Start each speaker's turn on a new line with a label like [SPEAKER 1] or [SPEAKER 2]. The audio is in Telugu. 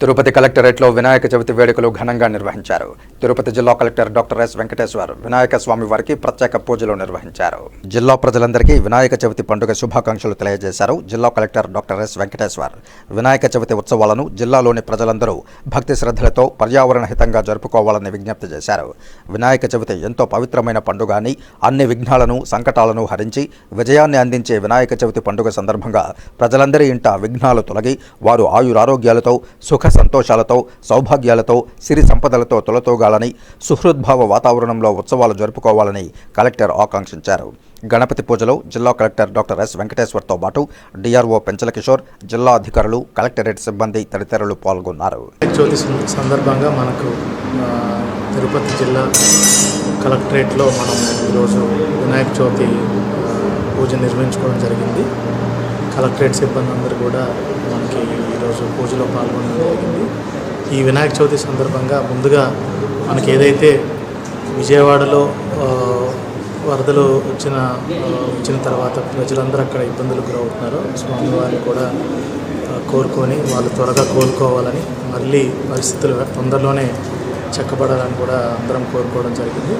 [SPEAKER 1] తిరుపతి కలెక్టరేట్లో వినాయక చవితి వేడుకలు ఘనంగా నిర్వహించారు. తిరుపతి జిల్లా collector doctor S Venkateshwar Vinayaka Swami వారికి ప్రత్యేక పూజలు నిర్వహించారు. జిల్లా ప్రజలందరికీ వినాయక చవితి పండుగ శుభాకాంక్షలు తెలియజేశారు జిల్లా collector doctor S Venkateshwar. Vinayaka Chavithi ఉత్సవాలను జిల్లాలోని ప్రజలందరూ భక్తి శ్రద్ధలతో పర్యావరణ హితంగా జరుపుకోవాలని విజ్ఞప్తి చేశారు. వినాయక చవితి ఎంతో పవిత్రమైన పండుగ అని అన్ని విఘ్నాలను సంకటాలను హరించి విజయాన్ని అందించే వినాయక చవితి పండుగ సందర్భంగా ప్రజలందరి ఇంట విఘ్నాలు తొలగి వారు ఆయురారోగ్యాలతో సుఖ సంతోషాలతో సౌభాగ్యాలతో సిరి సంపదలతో తొలతూగాలని సుహృద్భావ వాతావరణంలో ఉత్సవాలు జరుపుకోవాలని కలెక్టర్ ఆకాంక్షించారు. గణపతి పూజలో జిల్లా కలెక్టర్ డాక్టర్ ఎస్ వెంకటేశ్వర్తో పాటు డిఆర్ఓ పెంచల కిషోర్ జిల్లా అధికారులు కలెక్టరేట్ సిబ్బంది తదితరులు పాల్గొన్నారు.
[SPEAKER 2] వినాయక చవితి సందర్భంగా మనకు తిరుపతి జిల్లా కలెక్టరేట్లో మనం ఈరోజు వినాయక చవితి పూజ నిర్వహించుకోవడం జరిగింది. కలెక్టరేట్ సిబ్బంది అందరూ కూడా మనకి ఈరోజు పూజలో పాల్గొనడం జరిగింది. ఈ వినాయక చవితి సందర్భంగా ముందుగా మనకి ఏదైతే విజయవాడలో వరదలు వచ్చిన వచ్చిన తర్వాత ప్రజలందరూ అక్కడ ఇబ్బందులు గురవుతున్నారో. స్వామివారిని కూడా కోరుకొని వాళ్ళు త్వరగా కోలుకోవాలని మళ్ళీ పరిస్థితులు తొందరలోనే చెక్కబడాలని కూడా అందరం కోరుకోవడం జరిగింది.